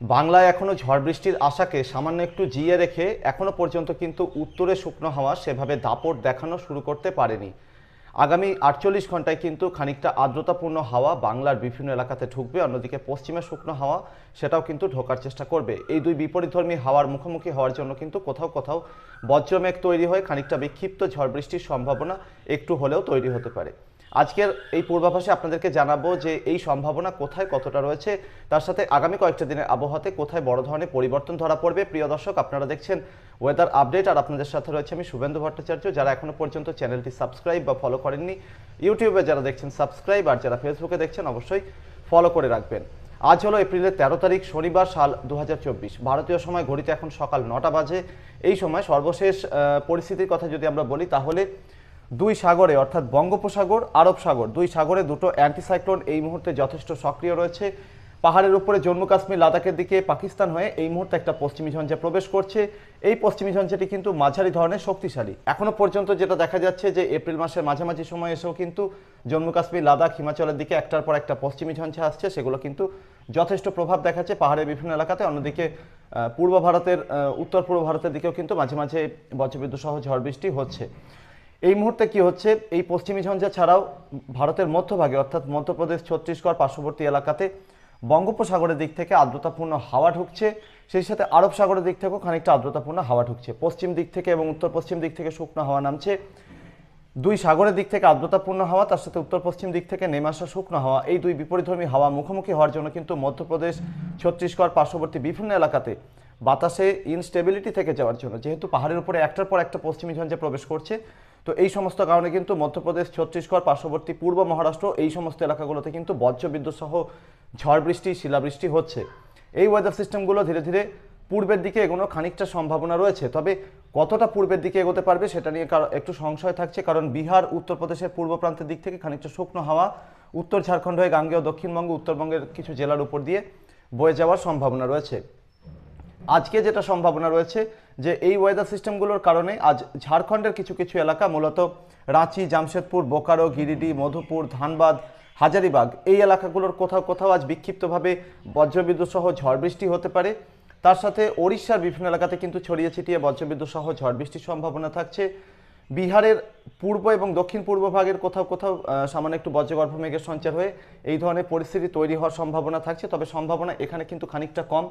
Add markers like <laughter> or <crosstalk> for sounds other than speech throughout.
বাংলায় এখনও ঝড় বৃষ্টির আশাকে সামান্য একটু জিয়ে রেখে এখনও পর্যন্ত কিন্তু উত্তরে শুকনো হাওয়া সেভাবে দাপট দেখানো শুরু করতে পারেনি। আগামী আটচল্লিশ ঘন্টায় কিন্তু খানিকটা আর্দ্রতাপূর্ণ হাওয়া বাংলার বিভিন্ন এলাকাতে ঢুকবে, অন্যদিকে পশ্চিমে শুকনো হাওয়া সেটাও কিন্তু ঢোকার চেষ্টা করবে। এই দুই বিপরীতধর্মী হাওয়ার মুখোমুখি হওয়ার জন্য কিন্তু কোথাও কোথাও বজ্রমেঘ তৈরি হয়ে খানিকটা বিক্ষিপ্ত ঝড় বৃষ্টির সম্ভাবনা একটু হলেও তৈরি হতে পারে। আজকের এই পূর্বাভাসে আপনাদেরকে জানাব যে এই সম্ভাবনা কোথায় কতটা রয়েছে, তার সাথে আগামী কয়েকটা দিনের আবহাওয়াতে কোথায় বড় ধরনের পরিবর্তন ধরা পড়বে। প্রিয় দর্শক, আপনারা দেখছেন ওয়েদার আপডেট আর আপনাদের সাথে রয়েছে আমি শুভেন্দু ভট্টাচার্য, যারা এখনও পর্যন্ত চ্যানেলটি সাবস্ক্রাইব বা ফলো করেননি। ইউটিউবে যারা দেখছেন সাবস্ক্রাইব আর যারা ফেসবুকে দেখছেন, অবশ্যই ফলো করে রাখবেন। আজ হলো এপ্রিলের তেরো তারিখ, শনিবার, সাল দু হাজার চব্বিশ। ভারতীয় সময় ঘড়িতে এখন সকাল নটা বাজে। এই সময় সর্বশেষ পরিস্থিতির কথা যদি আমরা বলি, তাহলে দুই সাগরে, অর্থাৎ বঙ্গোপসাগর, আরব সাগর, দুই সাগরে দুটো অ্যান্টিসাইক্লোন এই মুহূর্তে যথেষ্ট সক্রিয় রয়েছে। পাহাড়ের উপরে জম্মু কাশ্মীর, লাদাখের দিকে পাকিস্তান হয়ে এই মুহূর্তে একটা পশ্চিমী ঝঞ্ঝা প্রবেশ করছে। এই পশ্চিমী ঝঞ্ঝাটি কিন্তু মাঝারি ধরনের শক্তিশালী। এখনও পর্যন্ত যেটা দেখা যাচ্ছে যে এপ্রিল মাসের মাঝামাঝি সময় এসেও কিন্তু জম্মু কাশ্মীর, লাদাখ, হিমাচলের দিকে একটার পর একটা পশ্চিমী ঝঞ্ঝা আসছে। সেগুলো কিন্তু যথেষ্ট প্রভাব দেখাচ্ছে পাহাড়ের বিভিন্ন এলাকাতে। অন্যদিকে পূর্ব ভারতের উত্তর পূর্ব ভারতের দিকেও কিন্তু মাঝে মাঝে বজ্রবিদ্যুৎ সহ ঝড় বৃষ্টি হচ্ছে। এই মুহূর্তে কি হচ্ছে? এই পশ্চিমী ঝঞ্ঝা ছাড়াও ভারতের মধ্যভাগে, অর্থাৎ মধ্যপ্রদেশ, ছত্তিশগড় পার্শ্ববর্তী এলাকাতে বঙ্গোপসাগরের দিক থেকে আর্দ্রতাপূর্ণ হাওয়া ঢুকছে। সেই সাথে আরব সাগরের দিক থেকেও খানিকটা আর্দ্রতাপূর্ণ হাওয়া ঢুকছে। পশ্চিম দিক থেকে এবং উত্তর পশ্চিম দিক থেকে শুকনো হাওয়া নামছে। দুই সাগরের দিক থেকে আর্দ্রতাপূর্ণ হাওয়া, তার সাথে উত্তর পশ্চিম দিক থেকে নেমে আসা শুকনো হাওয়া। এই দুই বিপরীতধর্মী হাওয়া মুখোমুখি হওয়ার জন্য কিন্তু মধ্যপ্রদেশ, ছত্তিশগড় পার্শ্ববর্তী বিভিন্ন এলাকাতে বাতাসে ইনস্টেবিলিটি থেকে যাওয়ার জন্য, যেহেতু পাহাড়ের উপরে একটার পর একটা পশ্চিমী ঝঞ্ঝে প্রবেশ করছে তো এই সমস্ত কারণে কিন্তু মধ্যপ্রদেশ, ছত্তিশগড়, পার্শ্ববর্তী পূর্ব মহারাষ্ট্র, এই সমস্ত এলাকাগুলোতে কিন্তু বজ্রবিদ্যুৎ সহ ঝড় বৃষ্টি, শিলাবৃষ্টি হচ্ছে। এই ওয়েদার সিস্টেমগুলো ধীরে ধীরে পূর্বের দিকে এগোনো খানিকটা সম্ভাবনা রয়েছে। তবে কতটা পূর্বের দিকে এগোতে পারবে সেটা নিয়ে একটু সংশয় থাকছে, কারণ বিহার, উত্তরপ্রদেশের পূর্ব প্রান্তের দিক থেকে খানিকটা শুকনো হাওয়া, উত্তর ঝাড়খণ্ড হয়ে গাঙ্গেয় দক্ষিণবঙ্গ, উত্তরবঙ্গের কিছু জেলার উপর দিয়ে বয়ে যাওয়ার সম্ভাবনা রয়েছে। আজকে যেটা সম্ভাবনা রয়েছে যে এই ওয়েদার সিস্টেমগুলোর কারণে আজ ঝাড়খণ্ডের কিছু কিছু এলাকা, মূলত রাঁচি, জামশেদপুর, বোকারো, গিরিডি, মধুপুর, ধানবাদ, হাজারিবাগ, এই এলাকাগুলোর কোথাও কোথাও আজ বিক্ষিপ্তভাবে বজ্রবিদ্যুৎ সহ ঝড় বৃষ্টি হতে পারে। তার সাথে ওড়িশার বিভিন্ন এলাকাতে কিন্তু ছড়িয়ে ছিটিয়ে বজ্রবিদ্যুৎ সহ ঝড় বৃষ্টির সম্ভাবনা থাকছে। বিহারের পূর্ব এবং দক্ষিণ পূর্ব ভাগের কোথাও কোথাও সামান্য একটু বজ্রগর্ভ মেঘের সঞ্চার হয়ে এই ধরনের পরিস্থিতি তৈরি হওয়ার সম্ভাবনা থাকছে। তবে সম্ভাবনা এখানে কিন্তু খানিকটা কম।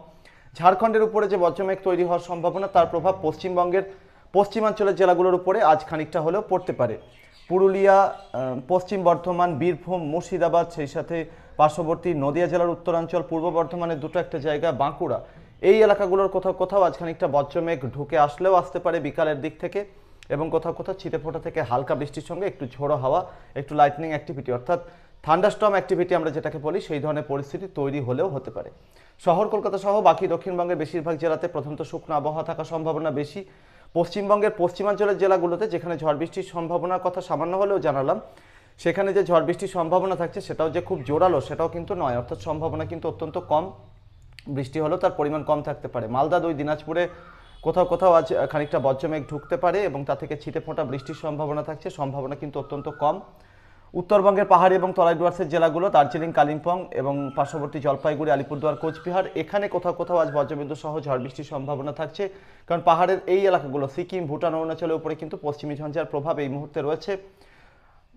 ঝাড়খণ্ডের উপরে যে বজ্রমেঘ তৈরি হওয়ার সম্ভাবনা, তার প্রভাব পশ্চিমবঙ্গের পশ্চিমাঞ্চলের জেলাগুলোর উপরে আজ খানিকটা হলেও পড়তে পারে। পুরুলিয়া পশ্চিম বর্ধমান, বীরভূম, মুর্শিদাবাদ, সেই সাথে পার্শ্ববর্তী নদিয়া জেলার উত্তরাঞ্চল, পূর্ব বর্ধমানের দুটো একটা জায়গা, বাঁকুড়া, এই এলাকাগুলোর কোথাও কোথাও আজ খানিকটা বজ্রমেঘ ঢুকে আসলেও আসতে পারে বিকালের দিক থেকে এবং কোথাও কোথাও ছিটে ফোটা থেকে হালকা বৃষ্টির সঙ্গে একটু ঝোড়ো হাওয়া, একটু লাইটনিং অ্যাক্টিভিটি অর্থাৎ থান্ডারস্টর্ম অ্যাক্টিভিটি আমরা যেটাকে বলি, সেই ধরনের পরিস্থিতি তৈরি হলেও হতে পারে। শহর কলকাতা সহ বাকি দক্ষিণবঙ্গের বেশিরভাগ জেলাতে প্রথমত শুকনো আবহাওয়া থাকার সম্ভাবনা বেশি। পশ্চিমবঙ্গের পশ্চিমাঞ্চলের জেলাগুলোতে যেখানে ঝড় বৃষ্টির সম্ভাবনার কথা সামান্য হলেও জানালাম, সেখানে যে ঝড় বৃষ্টির সম্ভাবনা থাকছে সেটাও যে খুব জোরালো সেটাও কিন্তু নয়। অর্থাৎ সম্ভাবনা কিন্তু অত্যন্ত কম। বৃষ্টি হলেও তার পরিমাণ কম থাকতে পারে। মালদা দুই, দিনাজপুরে কোথাও কোথাও আজ খানিকটা বজ্রমেঘ ঢুকতে পারে এবং তা থেকে ছিটে ফোঁটা বৃষ্টির সম্ভাবনা থাকছে। সম্ভাবনা কিন্তু অত্যন্ত কম। উত্তরবঙ্গের পাহাড়ি এবং তরাই ডুয়ার্সের জেলাগুলো দার্জিলিং, কালিম্পং এবং পার্শ্ববর্তী জলপাইগুড়ি, আলিপুরদুয়ার, কোচবিহার, এখানে কোথাও কোথাও আজ বজ্রবিদ্যুৎ সহ ঝড় বৃষ্টির সম্ভাবনা থাকছে। কারণ পাহাড়ের এই এলাকাগুলো, সিকিম, ভুটান, অরুণাচলের উপরে কিন্তু পশ্চিমী ঝঞ্ঝার প্রভাব এই মুহূর্তে রয়েছে।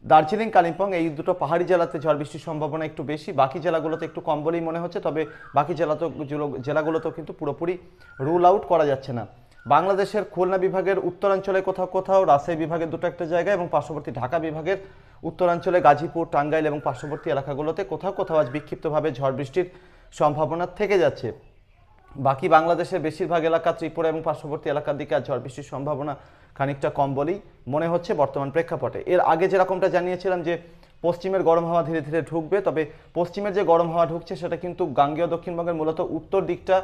দার্জিলিং, কালিম্পং এই দুটো পাহাড়ি জেলাতে ঝড় বৃষ্টির সম্ভাবনা একটু বেশি। বাকি জেলাগুলোতে একটু কম বলেই মনে হচ্ছে, তবে বাকি জেলাতে জেলাগুলোতেও কিন্তু পুরোপুরি রুল আউট করা যাচ্ছে না। বাংলাদেশের খুলনা বিভাগের উত্তরাঞ্চলে কোথাও কোথাও, রাজশাহী বিভাগের দুটো একটা জায়গা এবং পার্শ্ববর্তী ঢাকা বিভাগের উত্তরাঞ্চলে গাজীপুর, টাঙ্গাইল এবং পার্শ্ববর্তী এলাকাগুলোতে কোথাও কোথাও আজ বিক্ষিপ্তভাবে ঝড় বৃষ্টির সম্ভাবনা থেকে যাচ্ছে। বাকি বাংলাদেশের বেশিরভাগ এলাকা, ত্রিপুরা এবং পার্শ্ববর্তী এলাকার দিকে আজ ঝড় বৃষ্টির সম্ভাবনা খানিকটা কম বলেই মনে হচ্ছে বর্তমান প্রেক্ষাপটে। এর আগে যেরকমটা জানিয়েছিলাম যে পশ্চিমের গরম হাওয়া ধীরে ধীরে ঢুকবে, তবে পশ্চিমের যে গরম হাওয়া ঢুকছে সেটা কিন্তু গাঙ্গেয় দক্ষিণবঙ্গের মূলত উত্তর দিকটা,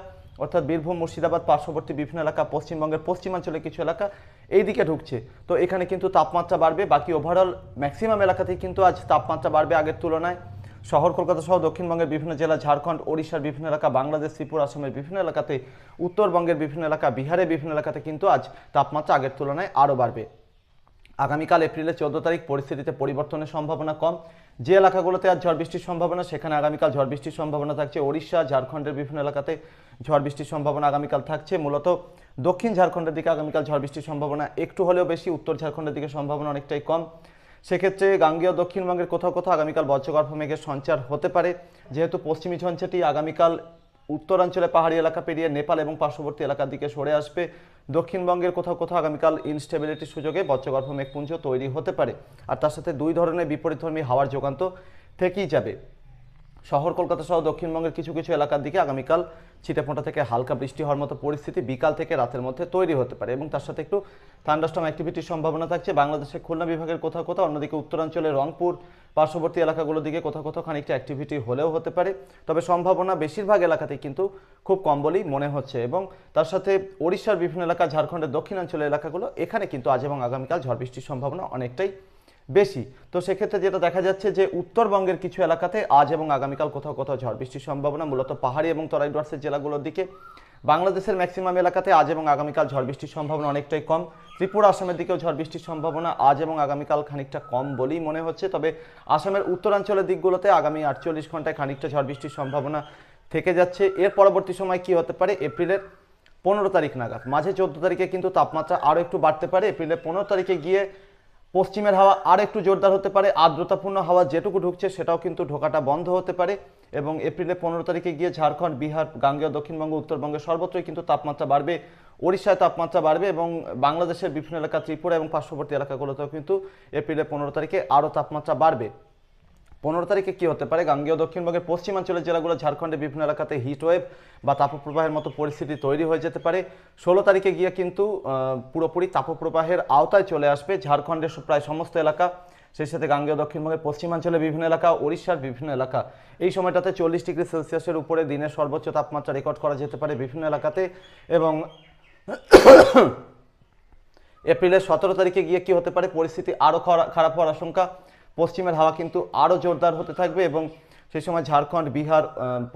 অর্থাৎ বীরভূম, মুর্শিদাবাদ, পার্শ্ববর্তী বিভিন্ন এলাকা, পশ্চিমবঙ্গের পশ্চিমাঞ্চলে কিছু এলাকা এই দিকে ঢুকছে। তো এখানে কিন্তু তাপমাত্রা বাড়বে, বাকি ওভারঅল ম্যাক্সিমাম এলাকাতেই কিন্তু আজ তাপমাত্রা বাড়বে আগের তুলনায়। শহর কলকাতা সহ দক্ষিণবঙ্গের বিভিন্ন জেলা, ঝাড়খণ্ড, ওড়িশার বিভিন্ন এলাকা, বাংলাদেশ, ত্রিপুরা, আসামের বিভিন্ন এলাকাতে, উত্তরবঙ্গের বিভিন্ন এলাকা, বিহারের বিভিন্ন এলাকাতে কিন্তু আজ তাপমাত্রা আগের তুলনায় আরও বাড়বে। আগামীকাল এপ্রিলের চোদ্দ তারিখ পরিস্থিতিতে পরিবর্তনের সম্ভাবনা কম। যে এলাকাগুলোতে আজ ঝড় বৃষ্টির সম্ভাবনা, সেখানে আগামীকাল ঝড় বৃষ্টির সম্ভাবনা থাকছে। ওড়িশা, ঝাড়খণ্ডের বিভিন্ন এলাকাতে ঝড় বৃষ্টির সম্ভাবনা আগামীকাল থাকছে। মূলত দক্ষিণ ঝাড়খণ্ডের দিকে আগামীকাল ঝড় বৃষ্টির সম্ভাবনা একটু হলেও বেশি, উত্তর ঝাড়খণ্ডের দিকে সম্ভাবনা অনেকটাই কম। সেক্ষেত্রে গাঙ্গেয় দক্ষিণবঙ্গের কোথাও কোথাও আগামীকাল বজ্রগর্ভ মেঘের সঞ্চার হতে পারে। যেহেতু পশ্চিমী ঝঞ্ঝাটি আগামীকাল উত্তরাঞ্চলে পাহাড়ি এলাকা পেরিয়ে নেপাল এবং পার্শ্ববর্তী এলাকার দিকে সরে আসবে। দক্ষিণবঙ্গের কোথাও কোথাও আগামীকাল ইনস্টেবিলিটির সুযোগে বজ্রগর্ভ মেঘপুঞ্জ তৈরি হতে পারে। আর তার সাথে দুই ধরনের বিপরীতধর্মী হাওয়ার যোগান্ত থেকেই যাবে। শহর কলকাতা সহ দক্ষিণবঙ্গের কিছু কিছু এলাকার দিকে আগামীকাল ছিটেফোঁটা থেকে হালকা বৃষ্টি হওয়ার মতো পরিস্থিতি বিকাল থেকে রাতের মধ্যে তৈরি হতে পারে এবং তার সাথে একটু থান্ডাস্টম অ্যাক্টিভিটির সম্ভাবনা থাকছে। বাংলাদেশের খুলনা বিভাগের কোথাও কোথাও, অন্যদিকে উত্তরাঞ্চলে রংপুর পার্শ্ববর্তী এলাকাগুলোর দিকে কোথাও কোথাও খানিকটা অ্যাক্টিভিটি হলেও হতে পারে। তবে সম্ভাবনা বেশিরভাগ এলাকাতেই কিন্তু খুব কম বলেই মনে হচ্ছে এবং তার সাথে ওড়িশার বিভিন্ন এলাকা, ঝাড়খণ্ডের দক্ষিণাঞ্চলের এলাকাগুলো, এখানে কিন্তু আজ এবং আগামীকাল ঝড় বৃষ্টির সম্ভাবনা অনেকটাই বেশি। তো সেক্ষেত্রে যেটা দেখা যাচ্ছে যে উত্তরবঙ্গের কিছু এলাকাতে আজ এবং আগামীকাল কোথাও কোথাও ঝড় বৃষ্টির সম্ভাবনা, মূলত পাহাড়ি এবং তরাই ডুয়ার্সের জেলাগুলোর দিকে। বাংলাদেশের ম্যাক্সিমাম এলাকাতে আজ এবং আগামীকাল ঝড় বৃষ্টির সম্ভাবনা অনেকটাই কম। ত্রিপুরা, আসামের দিকেও ঝড় বৃষ্টির সম্ভাবনা আজ এবং আগামীকাল খানিকটা কম বলেই মনে হচ্ছে। তবে আসামের উত্তরাঞ্চলের দিকগুলোতে আগামী আটচল্লিশ ঘন্টায় খানিকটা ঝড় বৃষ্টির সম্ভাবনা থেকে যাচ্ছে। এর পরবর্তী সময় কি হতে পারে? এপ্রিলের পনেরো তারিখ নাগাদ। মাঝে চোদ্দ তারিখে কিন্তু তাপমাত্রা আরও একটু বাড়তে পারে। এপ্রিলের পনেরো তারিখে গিয়ে পশ্চিমের হাওয়া আর একটু জোরদার হতে পারে, আর্দ্রতাপূর্ণ হাওয়া যেটুকু ঢুকছে সেটাও কিন্তু ঢোকাটা বন্ধ হতে পারে এবং এপ্রিলের পনেরো তারিখে গিয়ে ঝাড়খণ্ড, বিহার, গাঙ্গেয়, দক্ষিণবঙ্গ উত্তরবঙ্গে সর্বত্রই কিন্তু তাপমাত্রা বাড়বে। ওড়িশায় তাপমাত্রা বাড়বে এবং বাংলাদেশের বিভিন্ন এলাকা, ত্রিপুরা এবং পার্শ্ববর্তী এলাকাগুলোতেও কিন্তু এপ্রিলের পনেরো তারিখে আরও তাপমাত্রা বাড়বে। পনেরো তারিখে কি হতে পারে? গাঙ্গেয় দক্ষিণবঙ্গের পশ্চিমাঞ্চলের জেলাগুলো, ঝাড়খণ্ডের বিভিন্ন এলাকাতে হিট ওয়েভ বা তাপপ্রবাহের মতো পরিস্থিতি তৈরি হয়ে যেতে পারে। ষোলো তারিখে গিয়ে কিন্তু পুরোপুরি তাপপ্রবাহের আওতায় চলে আসবে ঝাড়খণ্ডের প্রায় সমস্ত এলাকা। সেই সাথে গাঙ্গেয় দক্ষিণবঙ্গের পশ্চিমাঞ্চলের বিভিন্ন এলাকা, ওড়িশার বিভিন্ন এলাকা। এই সময়টাতে চল্লিশ ডিগ্রি সেলসিয়াসের উপরে দিনের সর্বোচ্চ তাপমাত্রা রেকর্ড করা যেতে পারে বিভিন্ন এলাকাতে এবং <coughs> এপ্রিলের সতেরো তারিখে গিয়ে কি হতে পারে? পরিস্থিতি আরও খারাপ হওয়ার আশঙ্কা। পশ্চিমের হাওয়া কিন্তু আরও জোরদার হতে থাকবে এবং সেই সময় ঝাড়খণ্ড, বিহার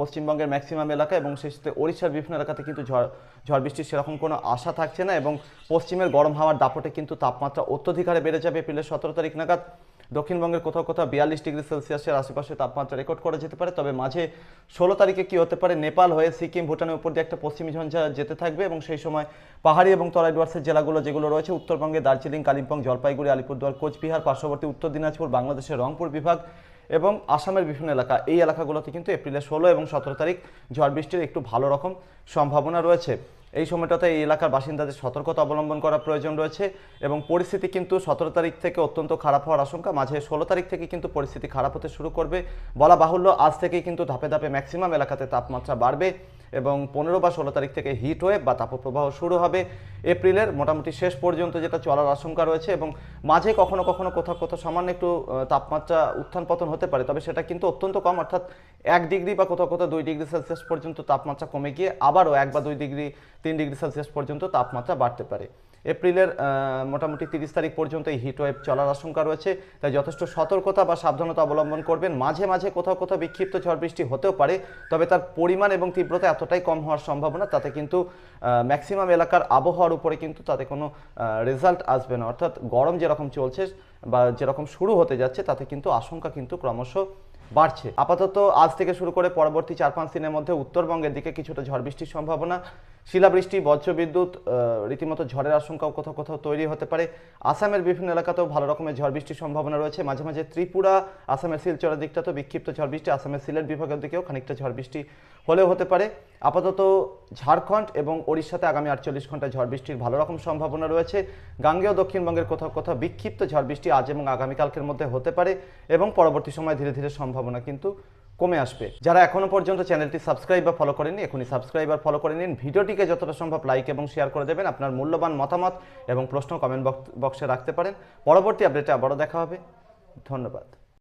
পশ্চিমবঙ্গের ম্যাক্সিমাম এলাকা এবং সেই সাথে ওড়িশার বিভিন্ন এলাকাতে কিন্তু ঝড় ঝড় বৃষ্টির সেরকম কোনো আশা থাকছে না এবং পশ্চিমের গরম হাওয়ার দাপটে কিন্তু তাপমাত্রা অত্যধিক হারে বেড়ে যাবে এপ্রিলের সতেরো তারিখ নাগাদ। দক্ষিণবঙ্গের কোথাও কোথাও বিয়াল্লিশ ডিগ্রি সেলসিয়াসের আশেপাশে তাপমাত্রা রেকর্ড করা যেতে পারে, তবে মাঝে ষোলো তারিখে কি হতে পারে? নেপাল হয়ে সিকিম, ভুটানের উপর দিয়ে একটা পশ্চিমী ঝঞ্ঝা যেতে থাকবে এবং সেই সময় পাহাড়ি এবং তরাই জেলাগুলো যেগুলো রয়েছে, উত্তরবঙ্গে দার্জিলিং, কালিম্পং, জলপাইগুড়ি, আলিপুরদুয়ার, কোচবিহার, পার্শ্ববর্তী উত্তর দিনাজপুর, বাংলাদেশের রংপুর বিভাগ এবং আসামের বিভিন্ন এলাকা। এই এলাকাগুলোতে কিন্তু এপ্রিলের ষোলো এবং সতেরো তারিখ ঝড় বৃষ্টির একটু ভালো রকম সম্ভাবনা রয়েছে। এই সময়টাতে এই এলাকার বাসিন্দাদের সতর্কতা অবলম্বন করা প্রয়োজন রয়েছে এবং পরিস্থিতি কিন্তু সতেরো তারিখ থেকে অত্যন্ত খারাপ হওয়ার আশঙ্কা। মাঝে ষোলো তারিখ থেকে কিন্তু পরিস্থিতি খারাপ হতে শুরু করবে। বলা বাহুল্য, আজ থেকে কিন্তু ধাপে ধাপে ম্যাক্সিমাম এলাকাতে তাপমাত্রা বাড়বে এবং পনেরো বা ষোলো তারিখ থেকে হিট ওয়েভ বা তাপপ্রবাহ শুরু হবে। এপ্রিলের মোটামুটি শেষ পর্যন্ত যেটা চলার আশঙ্কা রয়েছে এবং মাঝে কখনো কখনো কোথাও কোথাও সামান্য একটু তাপমাত্রা উত্থান পতন হতে পারে, তবে সেটা কিন্তু অত্যন্ত কম, অর্থাৎ এক ডিগ্রি বা কোথাও কোথাও দুই ডিগ্রি সেলসিয়াস পর্যন্ত তাপমাত্রা কমে গিয়ে আবারও এক বা দুই ডিগ্রি, তিন ডিগ্রি সেলসিয়াস পর্যন্ত তাপমাত্রা বাড়তে পারে। এপ্রিলের মোটামুটি তিরিশ তারিখ পর্যন্ত এই হিট ওয়েভ চলার আশঙ্কা রয়েছে। তাই যথেষ্ট সতর্কতা বা সাবধানতা অবলম্বন করবেন। মাঝে মাঝে কোথাও কোথাও বিক্ষিপ্ত ঝড় বৃষ্টি হতেও পারে, তবে তার পরিমাণ এবং তীব্রতা এতটাই কম হওয়ার সম্ভাবনা, তাতে কিন্তু ম্যাক্সিমাম এলাকার আবহাওয়ার উপরে কিন্তু তাতে কোনো রেজাল্ট আসবে না। অর্থাৎ গরম যেরকম চলছে বা যেরকম শুরু হতে যাচ্ছে, তাতে কিন্তু আশঙ্কা কিন্তু ক্রমশ বাড়ছে। আপাতত আজ থেকে শুরু করে পরবর্তী চার পাঁচ দিনের মধ্যে উত্তরবঙ্গের দিকে কিছুটা ঝড় বৃষ্টির সম্ভাবনা শিলাবৃষ্টি, বজ্রবিদ্যুৎ রীতিমতো ঝড়ের আশঙ্কাও কোথাও কোথাও তৈরি হতে পারে। আসামের বিভিন্ন এলাকাতেও ভালো রকমের ঝড় বৃষ্টির সম্ভাবনা রয়েছে। মাঝে মাঝে ত্রিপুরা, আসামের শিলচরের তো বিক্ষিপ্ত ঝড় বৃষ্টি, আসামের সিলেট বিভাগের দিকেও খানিকটা ঝড় বৃষ্টি হলেও হতে পারে। আপাতত ঝাড়খণ্ড এবং ওড়িশাতে আগামী আটচল্লিশ ঘন্টায় ঝড় বৃষ্টির ভালো রকম সম্ভাবনা রয়েছে। গাঙ্গেয় দক্ষিণবঙ্গের কোথাও কোথাও বিক্ষিপ্ত ঝড় বৃষ্টি আজ এবং আগামীকালকের মধ্যে হতে পারে এবং পরবর্তী সময় ধীরে ধীরে সম্ভাবনা কিন্তু কমে আসবে। যারা এখনও পর্যন্ত চ্যানেলটি সাবস্ক্রাইব বা ফলো করেনি এখনই সাবস্ক্রাইব আর ফলো করে নিন। ভিডিওটিকে যতটা সম্ভব লাইক এবং শেয়ার করে দেবেন, আপনার মূল্যবান মতামত এবং প্রশ্ন কমেন্ট বক্সে রাখতে পারেন। পরবর্তী আপডেটে আবারও দেখা হবে। ধন্যবাদ।